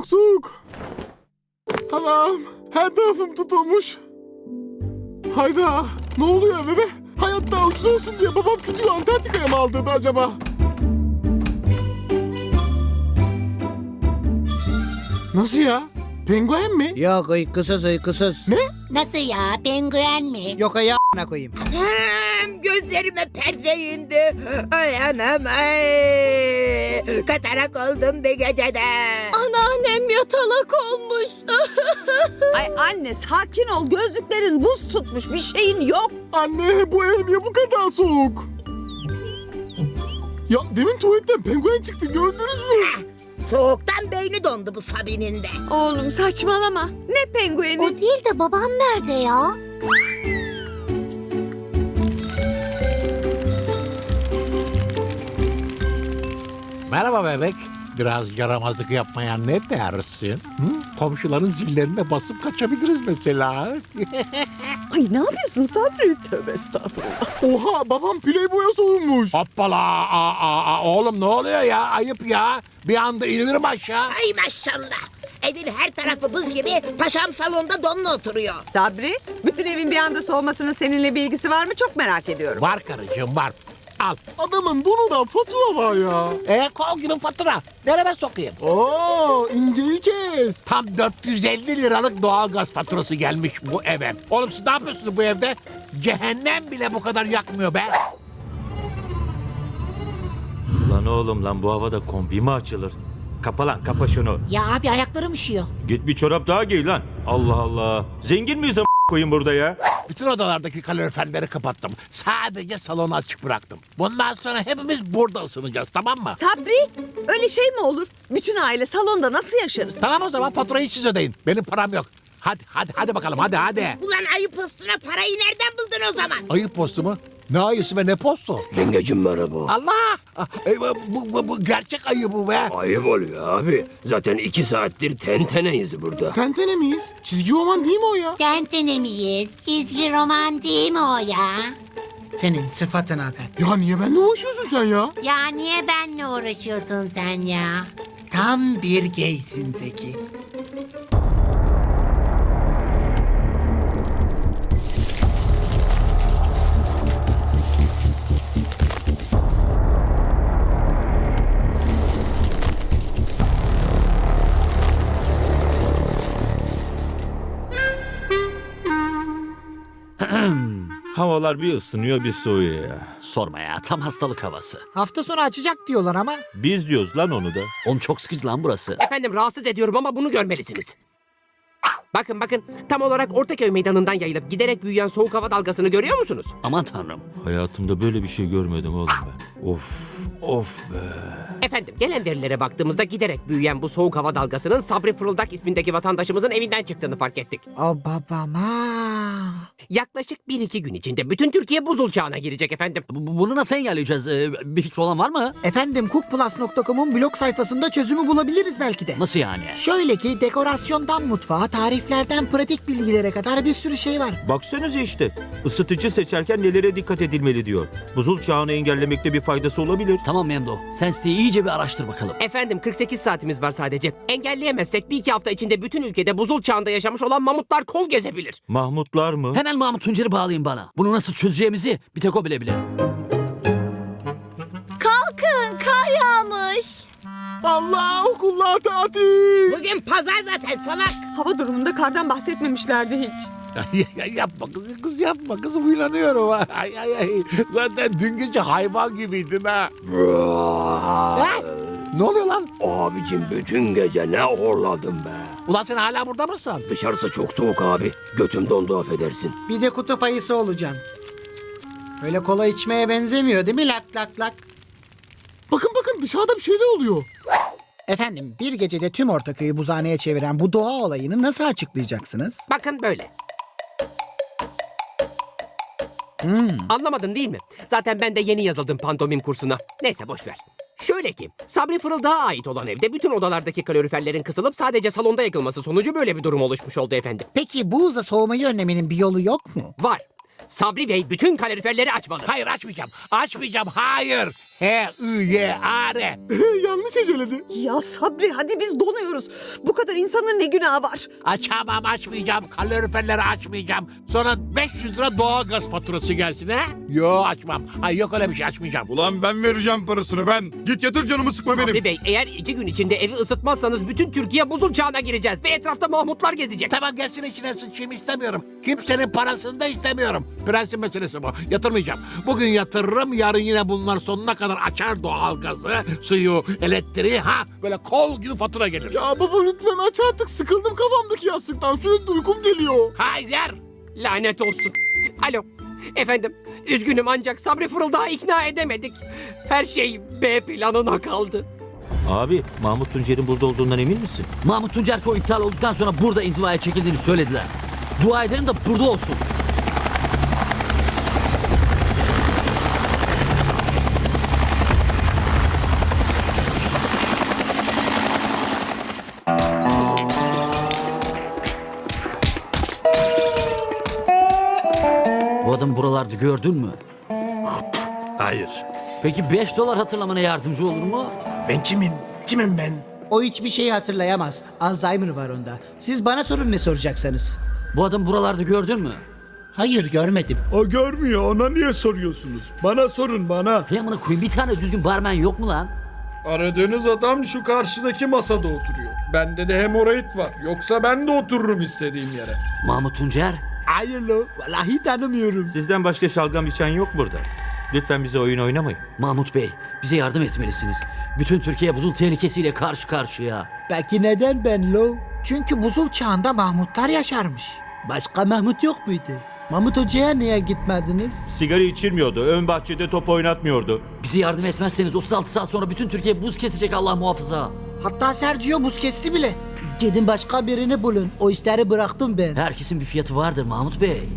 soğuk soğuk. Allah'ım her tarafım tutulmuş. Hayda ne oluyor bebe? Hayat daha ucuz olsun diye babam kütüğü Antarktika'ya mı aldırdı acaba? Nasıl ya? Penguen mi? Yok uykusuz uykusuz. Ne? Nasıl ya? Penguen mi? Yok ayağına koyayım. Hem gözlerime perde indi. Ay anam ay. Katarak oldum bir gecede. Yatalak olmuş. Ay anne sakin ol gözlüklerin buz tutmuş bir şeyin yok. Anne bu ev niye bu kadar soğuk? Ya demin tuvaletten penguen çıktı gördünüz mü? Soğuktan beyni dondu bu Sabi'nin de. Oğlum saçmalama. Ne pengueni? O değil de babam nerede ya? Merhaba bebek. Biraz yaramazlık yapmaya ne dersin? Hı? Komşuların zillerine basıp kaçabiliriz mesela. Ay ne yapıyorsun Sabri? Tövbe estağfurullah. Oha babam playboy'a soğumuş. Hoppala aa, aa, aa. oğlum ne oluyor ya ayıp ya. Bir anda inilir aşağı. Ay maşallah. Evin her tarafı buz gibi paşam salonda donla oturuyor. Sabri bütün evin bir anda soğumasının seninle bir ilgisi var mı çok merak ediyorum. Var karıcığım var. Al. Adamın bunu da fatura var ya. E kol gibi fatura. Nereye sokayım? Oo inceyi kes. Tam 450 liralık doğalgaz faturası gelmiş bu eve. Oğlum siz ne yapıyorsunuz bu evde? Cehennem bile bu kadar yakmıyor be. Lan oğlum lan bu havada kombi mi açılır? Kapa lan kapa şunu. Ya abi ayaklarım üşüyor. Git bir çorap daha giy lan. Allah Allah. Zengin miyiz a- koyun burada ya? Bütün odalardaki kaloriferleri kapattım. Sadece salonu açık bıraktım. Bundan sonra hepimiz burada ısınacağız tamam mı? Sabri öyle şey mi olur? Bütün aile salonda nasıl yaşarız? Tamam o zaman faturayı siz ödeyin. Benim param yok. Hadi hadi hadi bakalım hadi hadi. Ulan ayı postuna parayı nereden buldun o zaman? Ayı postu mu? Ne ayısı be ne postu? Yengecim merhaba. Allah! Ah, e, bu, bu, bu gerçek ayı bu be. Ayıp oluyor abi. Zaten iki saattir tenteneyiz burada. Tentene miyiz? Çizgi roman değil mi o ya? Tentene miyiz? Çizgi roman değil mi o ya? Senin sıfatına ben. Ya niye benimle uğraşıyorsun sen ya? Ya niye benle uğraşıyorsun sen ya? Tam bir gaysin Zeki. Havalar bir ısınıyor bir soğuyor ya. Sorma ya tam hastalık havası. Hafta sonu açacak diyorlar ama. Biz diyoruz lan onu da. Oğlum çok sıkıcı lan burası. Efendim rahatsız ediyorum ama bunu görmelisiniz. Bakın bakın tam olarak Ortaköy meydanından yayılıp giderek büyüyen soğuk hava dalgasını görüyor musunuz? Aman tanrım. Hayatımda böyle bir şey görmedim oğlum ben. Of of be. Efendim gelen verilere baktığımızda giderek büyüyen bu soğuk hava dalgasının Sabri Fırıldak ismindeki vatandaşımızın evinden çıktığını fark ettik. O babama. Yaklaşık 1-2 gün içinde bütün Türkiye buzul çağına girecek efendim. Bu- bu- Bunu nasıl engelleyeceğiz? Ee, Bir fikri olan var mı? Efendim cookplus.com'un blog sayfasında çözümü bulabiliriz belki de. Nasıl yani? Şöyle ki dekorasyondan mutfağa, tariflerden pratik bilgilere kadar bir sürü şey var. Baksanıza işte. Isıtıcı seçerken nelere dikkat edilmeli diyor. Buzul çağını engellemekte bir faydası olabilir. Tamam Memdo. Sen siteyi iyice bir araştır bakalım. Efendim 48 saatimiz var sadece. Engelleyemezsek bir iki hafta içinde bütün ülkede buzul çağında yaşamış olan mamutlar kol gezebilir. Mahmutlar mı? Hemen Mahmut Tuncer'i bağlayın bana. Bunu nasıl çözeceğimizi bir tek o bilebilir. Kalkın kar yağmış. Allah okullar tatil. Bugün pazar zaten salak. Hava durumunda kardan bahsetmemişlerdi hiç. yapma kız, kız yapma kız huylanıyorum. Ay, ay, ay. Zaten dün gece hayvan gibiydin ha. Ha? Ne oluyor lan? Abicim bütün gece ne horladım be. Ulan sen hala burada mısın? Dışarısı çok soğuk abi. Götüm dondu affedersin. Bir de kutup ayısı olacaksın. Cık, cık, cık. Öyle kola içmeye benzemiyor değil mi lak lak lak? Bakın dışarıda bir şeyler oluyor. Efendim bir gecede tüm Ortaköy'ü buzhaneye çeviren bu doğa olayını nasıl açıklayacaksınız? Bakın böyle. Anlamadın değil mi? Zaten ben de yeni yazıldım pantomim kursuna. Neyse boş ver. Şöyle ki, Sabri Fırıldak'a ait olan evde bütün odalardaki kaloriferlerin kısılıp sadece salonda yakılması sonucu böyle bir durum oluşmuş oldu efendim. Peki bu hıza soğumayı önlemenin bir yolu yok mu? Var. Sabri Bey bütün kaloriferleri açmalı. Hayır açmayacağım. Açmayacağım. Hayır. H-I-Y-A-R. Yanlış heceledi. Ya Sabri hadi biz donuyoruz. Bu kadar insanın ne günahı var? Açamam açmayacağım. Kaloriferleri açmayacağım. Sonra 500 lira doğalgaz faturası gelsin ha? Yo açmam. Ay yok öyle bir şey açmayacağım. Ulan ben vereceğim parasını ben. Git yatır canımı sıkma benim. Sabri Bey eğer iki gün içinde evi ısıtmazsanız bütün Türkiye buzul çağına gireceğiz ve etrafta Mahmutlar gezecek. Tamam gelsin içine sıçayım istemiyorum. Kimsenin parasını da istemiyorum. Prensip meselesi bu. Yatırmayacağım. Bugün yatırırım yarın yine bunlar sonuna kadar açar doğalgazı, suyu, elektriği ha böyle kol gibi fatura gelir. Ya baba lütfen aç artık sıkıldım kafamdaki yastıktan sürekli uykum geliyor. Hayır. Lanet olsun. Alo. Efendim, üzgünüm ancak Sabri Fırıldağ'ı ikna edemedik. Her şey B planına kaldı. Abi Mahmut Tuncer'in burada olduğundan emin misin? Mahmut Tuncer Show iptal olduktan sonra burada inzivaya çekildiğini söylediler. Dua edelim de burada olsun. Adamı buralarda gördün mü? Hayır. Peki 5 dolar hatırlamana yardımcı olur mu? Ben kimim? Kimim ben? O hiçbir şeyi hatırlayamaz. Alzheimer var onda. Siz bana sorun ne soracaksanız. Bu adamı buralarda gördün mü? Hayır görmedim. O görmüyor ona niye soruyorsunuz? Bana sorun bana. Hey amına koyayım bir tane düzgün barmen yok mu lan? Aradığınız adam şu karşıdaki masada oturuyor. Bende de hemoroid var. Yoksa ben de otururum istediğim yere. Mahmut Tuncer? Hayır lo. Vallahi tanımıyorum. Sizden başka şalgam içen yok burada. Lütfen bize oyun oynamayın. Mahmut Bey, bize yardım etmelisiniz. Bütün Türkiye buzul tehlikesiyle karşı karşıya. Peki neden ben Lo? Çünkü buzul çağında Mahmutlar yaşarmış. Başka Mahmut yok muydu? Mahmut Hoca'ya niye gitmediniz? Sigara içirmiyordu, ön bahçede top oynatmıyordu. Bize yardım etmezseniz 36 saat sonra bütün Türkiye buz kesecek Allah muhafaza. Hatta Sergio buz kesti bile. Gidin başka birini bulun. O işleri bıraktım ben. Herkesin bir fiyatı vardır Mahmut Bey.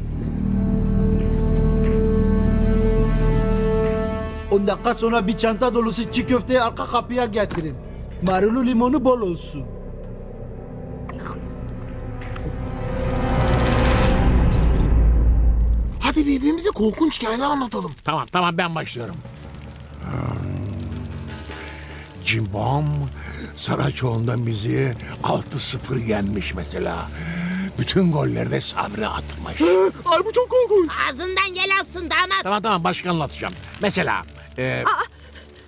10 dakika sonra bir çanta dolusu çiğ köfteyi arka kapıya getirin. Marulu limonu bol olsun. Hadi birbirimize korkunç hikayeler anlatalım. Tamam tamam ben başlıyorum. Cimbom Saraçoğlu'ndan bizi 6-0 yenmiş mesela. Bütün golleri de Sabri atmış. Ay bu çok korkunç. Ağzından gel alsın damat. tamam tamam başka anlatacağım. Mesela e,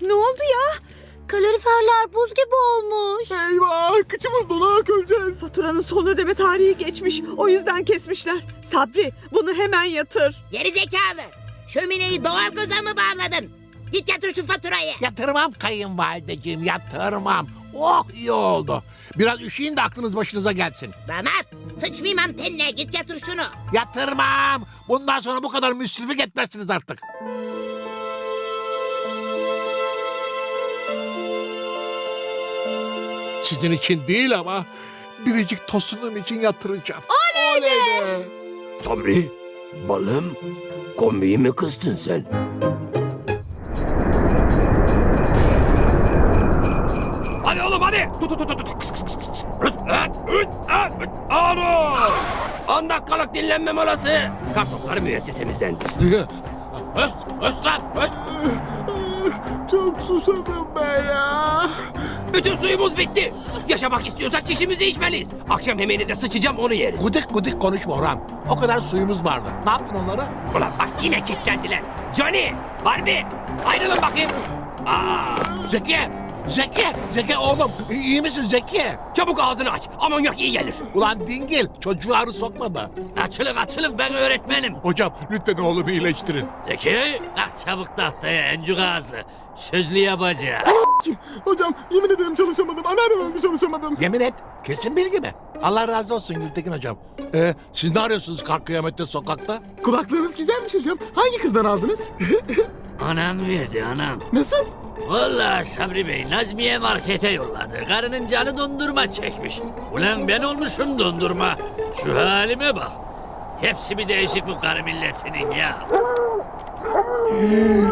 Ne oldu ya? Kaloriferler buz gibi olmuş. Eyvah kıçımız donarak öleceğiz. Faturanın son ödeme tarihi geçmiş. O yüzden kesmişler. Sabri bunu hemen yatır. Geri zekalı. Şömineyi doğalgaza mı bağladın? Git yatır şu faturayı. yatırmam kayınvalideciğim yatırmam. Oh iyi oldu. Biraz üşüyün de aklınız başınıza gelsin. Damat sıçmayayım antenine git yatır şunu. Yatırmam. Bundan sonra bu kadar müsriflik etmezsiniz artık. Sizin için değil ama biricik tosunum için yatıracağım. Sabri, balım, kombiyi mi kıstın sen? Alo. 10 dakikalık dinlenme molası. Kartopları müessesemizdendir. Öst, öst lan, öst. Çok susadım ben ya. Bütün suyumuz bitti. Yaşamak istiyorsak çişimizi içmeliyiz. Akşam yemeğini de sıçacağım onu yeriz. Gudik gudik konuşma Orhan. O kadar suyumuz vardı. Ne yaptın onlara? Ulan bak yine kilitlendiler. Johnny, Barbie ayrılın bakayım. Aa, Zeki! Zeki! Zeki oğlum iyi iyi misin Zeki? çabuk ağzını aç. Amonyak iyi gelir. Ulan dingil çocuğu arı sokma da. Açılın açılın ben öğretmenim. Hocam lütfen oğlumu iyileştirin. Zeki, kalk çabuk tahtaya encük ağızlı. Sözlü yabancı. Kim? Hocam yemin ederim çalışamadım. Anneannem öldü çalışamadım. Yemin et. Kesin bilgi mi? Allah razı olsun Gültekin hocam. Ee, siz ne arıyorsunuz kalk kıyamette sokakta? Kulaklarınız güzelmiş hocam. Hangi kızdan aldınız? Anam verdi anam. Nasıl? Vallahi Sabri Bey Nazmiye markete yolladı. Karının canı dondurma çekmiş. Ulan ben olmuşum dondurma. Şu halime bak. Hepsi bir değişik bu karı milletinin ya.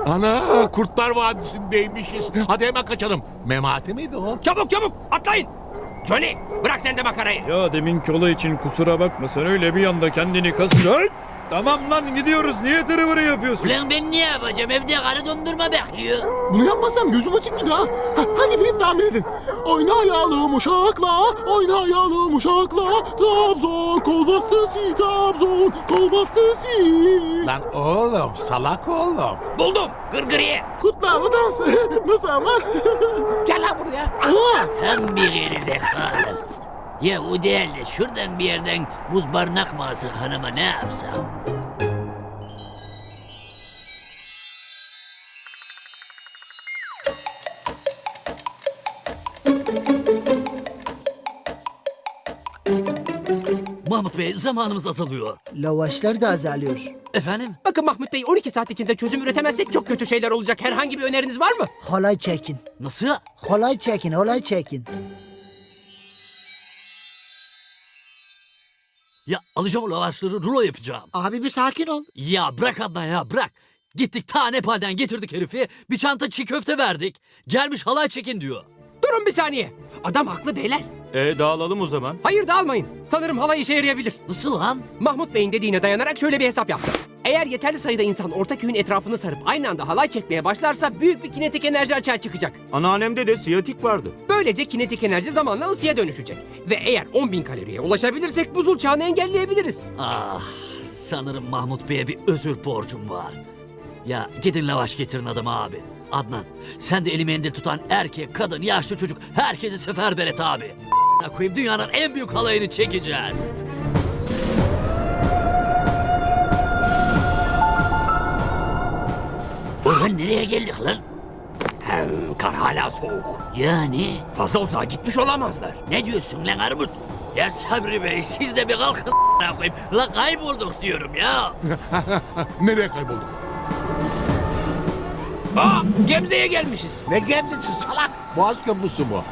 Ana Kurtlar Vadisi'ndeymişiz. Hadi hemen kaçalım. Memati miydi o? Çabuk çabuk atlayın. Johnny bırak sen de makarayı. Ya deminki olay için kusura bakma sen öyle bir anda kendini kasın. Tamam lan gidiyoruz. Niye tırıvırı yapıyorsun? Ulan ben ne yapacağım? Evde karı dondurma bekliyor. Bunu yapmasam gözüm açık bir daha. Ha, hadi film tahmin edin. Oynayalım uşakla, oynayalım uşakla. Trabzon kol bastısı, Trabzon kol bastısı. Lan oğlum salak oğlum. Buldum. Gırgırıye. Kutlarla dans. Nasıl ama? Gel lan buraya. Aa, Tam bir geri zekalı. Ya o değil de şuradan bir yerden buz barınak mı alsak hanıma ne yapsak? Mahmut Bey zamanımız azalıyor. Lavaşlar da azalıyor. Efendim? Bakın Mahmut Bey 12 saat içinde çözüm üretemezsek çok kötü şeyler olacak. Herhangi bir öneriniz var mı? Halay çekin. Nasıl? Halay çekin, halay çekin. Ya alacağım o lavaşları rulo yapacağım. Abi bir sakin ol. Ya bırak Adnan ya bırak. Gittik ta Nepal'den getirdik herifi. Bir çanta çiğ köfte verdik. Gelmiş halay çekin diyor. Durun bir saniye. Adam haklı beyler. E dağılalım o zaman. Hayır dağılmayın. Sanırım halay işe yarayabilir. Nasıl lan? Mahmut Bey'in dediğine dayanarak şöyle bir hesap yaptım. Eğer yeterli sayıda insan orta köyün etrafını sarıp aynı anda halay çekmeye başlarsa büyük bir kinetik enerji açığa çıkacak. Anneannemde de siyatik vardı. Böylece kinetik enerji zamanla ısıya dönüşecek. Ve eğer 10.000 kaloriye ulaşabilirsek buzul çağını engelleyebiliriz. Ah sanırım Mahmut Bey'e bir özür borcum var. Ya gidin lavaş getirin adamı abi. Adnan sen de eli mendil tutan erkek, kadın, yaşlı çocuk herkesi seferber et abi. A**ına koyayım dünyanın en büyük halayını çekeceğiz. Ulan nereye geldik lan? Hem kar hala soğuk. Yani Fazla uzağa gitmiş olamazlar. ne diyorsun lan Armut? Ya Sabri Bey siz de bir kalkın a**ına koyayım. La kaybolduk diyorum ya. Nereye kaybolduk? Aa, Gemze'ye gelmişiz. Ne gemzesi salak? Boğaz köprüsü bu.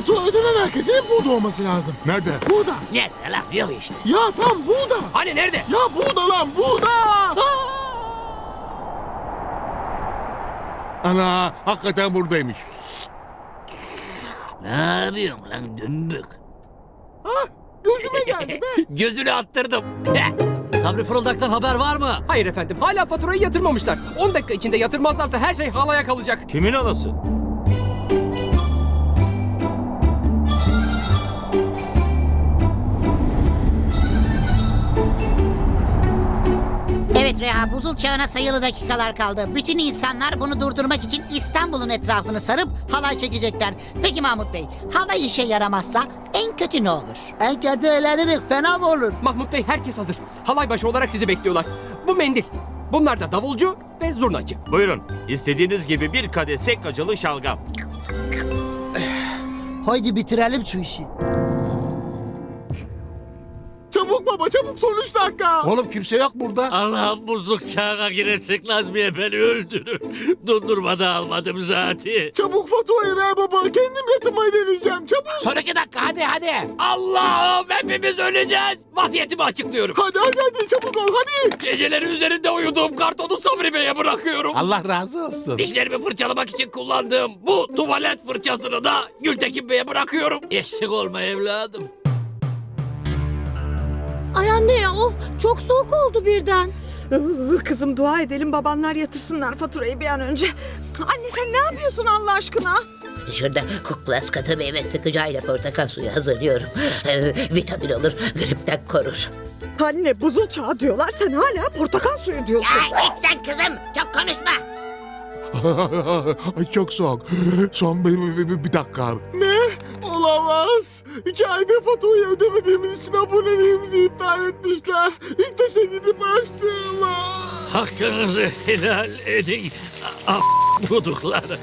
Fatura ödeme merkezinin burada olması lazım. Nerede? Burada. Nerede lan? Yok işte. Ya tam burada. Hani nerede? Ya burada lan burada. Aa! Ana hakikaten buradaymış. Ne yapıyorsun lan dümbük? Ah, gözüme geldi be. Gözünü attırdım. Sabri Fırıldak'tan haber var mı? Hayır efendim hala faturayı yatırmamışlar. 10 dakika içinde yatırmazlarsa her şey halaya kalacak. Kimin alası? Buzul çağına sayılı dakikalar kaldı. Bütün insanlar bunu durdurmak için İstanbul'un etrafını sarıp halay çekecekler. Peki Mahmut Bey halay işe yaramazsa en kötü ne olur? En kötü eğlenirik, fena mı olur? Mahmut Bey herkes hazır. Halay başı olarak sizi bekliyorlar. Bu mendil. Bunlar da davulcu ve zurnacı. Buyurun. İstediğiniz gibi bir kadeh sek acılı şalgam. Haydi bitirelim şu işi. Çabuk son üç dakika. Oğlum kimse yok burada. Allah'ım buzluk çağına girersek Nazmiye beni öldürür. Dondurma da almadım zaten. Çabuk faturayı ver baba. Kendim yatırmayı deneyeceğim. Çabuk. Son iki dakika hadi hadi. Allah'ım hepimiz öleceğiz. Vaziyetimi açıklıyorum. Hadi hadi hadi çabuk ol hadi. Geceleri üzerinde uyuduğum kartonu Sabri Bey'e bırakıyorum. Allah razı olsun. Dişlerimi fırçalamak için kullandığım bu tuvalet fırçasını da Gültekin Bey'e bırakıyorum. Eksik olma evladım. Ay anne ya of çok soğuk oldu birden. Kızım dua edelim babanlar yatırsınlar faturayı bir an önce. Anne sen ne yapıyorsun Allah aşkına? Şurada Cook katı meyve sıkıcıyla portakal suyu hazırlıyorum. Ee, vitamin olur, gripten korur. Anne buzul çağı diyorlar sen hala portakal suyu diyorsun. git sen kızım, çok konuşma. Ay çok soğuk. Son bir, bir, bir- bir dakika. Ne? Olamaz. İki ayda faturayı ödemediğimiz için aboneliğimizi iptal etmişler. İlk taşa gidip açtım. Hakkınızı helal edin. A- budukları.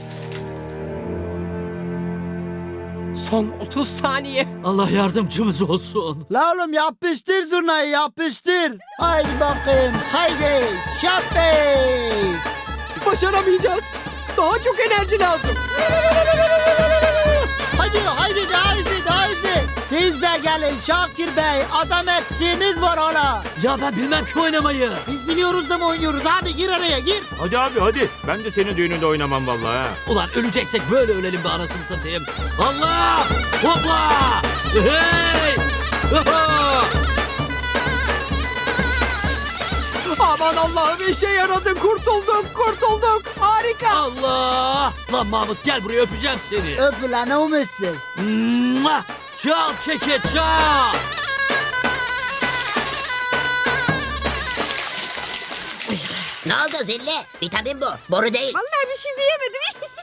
Son 30 saniye. Allah yardımcımız olsun. La oğlum yapıştır zurnayı yapıştır. Haydi bakayım haydi. Şapey. Başaramayacağız. Daha çok enerji lazım. Hadi haydi Siz de gelin Şakir Bey. Adam eksiğimiz var hala. Ya ben bilmem ki oynamayı. Biz biliyoruz da mı oynuyoruz abi? Gir araya gir. Hadi abi hadi. Ben de senin düğününde oynamam vallahi ha. Ulan öleceksek böyle ölelim be anasını satayım. Allah! Hopla! Hey! Oho! Aman Allah'ım işe yaradın kurtulduk kurtulduk harika. Allah! Lan Mahmut gel buraya öpeceğim seni. Öp ulan umutsuz. Mua! Çal keke çal! Ne oldu Zille? Vitamin bu. Boru değil. Vallahi bir şey diyemedim.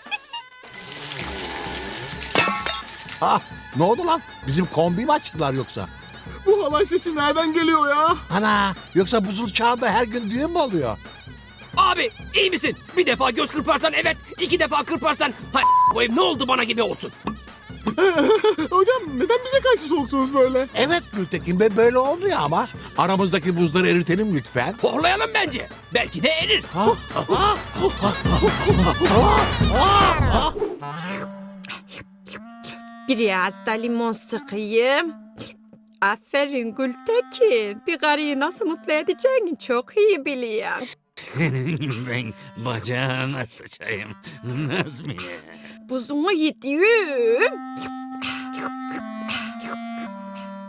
Ah ne oldu lan? Bizim kombi mi açtılar yoksa? Bu halay sesi nereden geliyor ya? Ana yoksa buzul çağında her gün düğün mü oluyor? Abi iyi misin? Bir defa göz kırparsan evet, iki defa kırparsan hay koyayım ne oldu bana gibi olsun. Hocam neden bize karşı soğuksunuz böyle? Evet Gültekin Bey böyle olmuyor ama. Aramızdaki buzları eritelim lütfen. Horlayalım bence. Belki de erir. Biraz da limon sıkayım. Aferin Gültekin. Bir karıyı nasıl mutlu edeceğini çok iyi biliyorsun. ben bacağına sıçayım. Nazmiye. Buzumu yediğim.